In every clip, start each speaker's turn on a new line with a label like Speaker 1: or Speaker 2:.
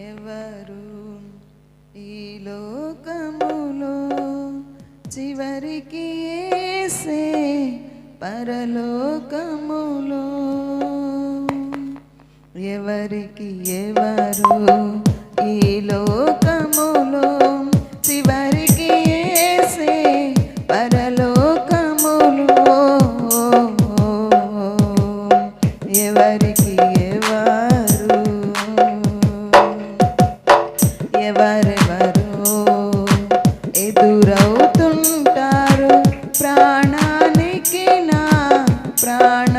Speaker 1: ఎవరు ఈ లోకములో చివరికి ఏసే పరలోకములో? ఎవరికి ఎవరు ఎదురవుతుంటారు ప్రాణానికి నా ప్రాణ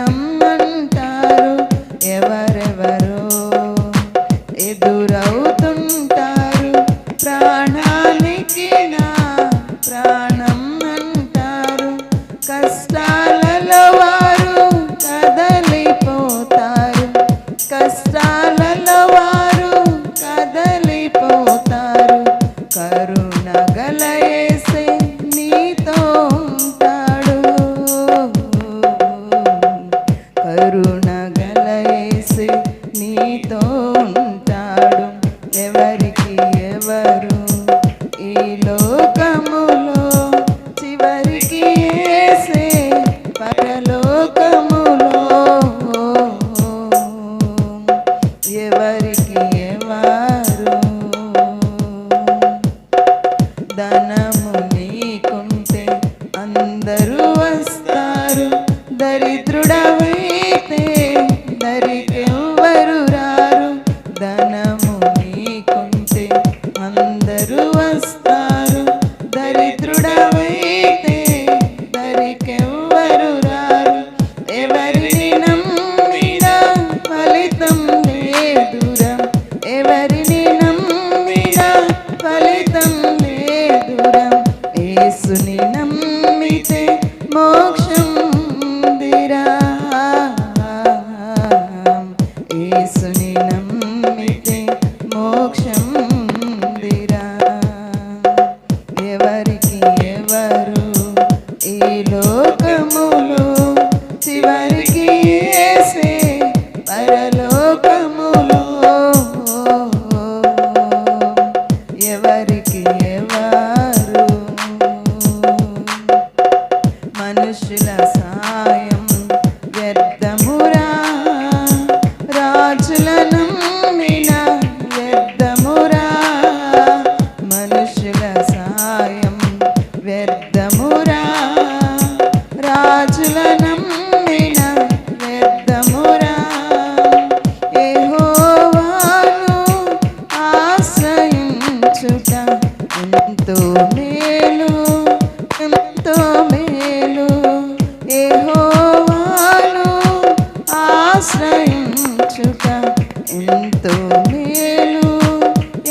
Speaker 1: దరిద్రుడవై పరలోకములో సాయం వ్యర్థమురా? రాజులను ఎంతో మేలు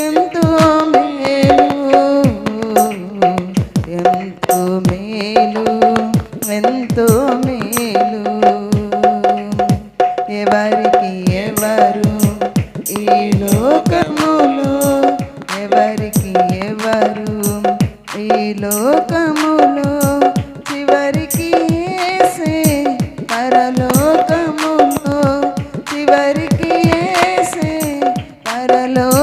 Speaker 1: ఎంతో మేలు ఎంతో మేలు ఎంతో మేలు. ఎవరికి ఎవరు ఈలో ధారలో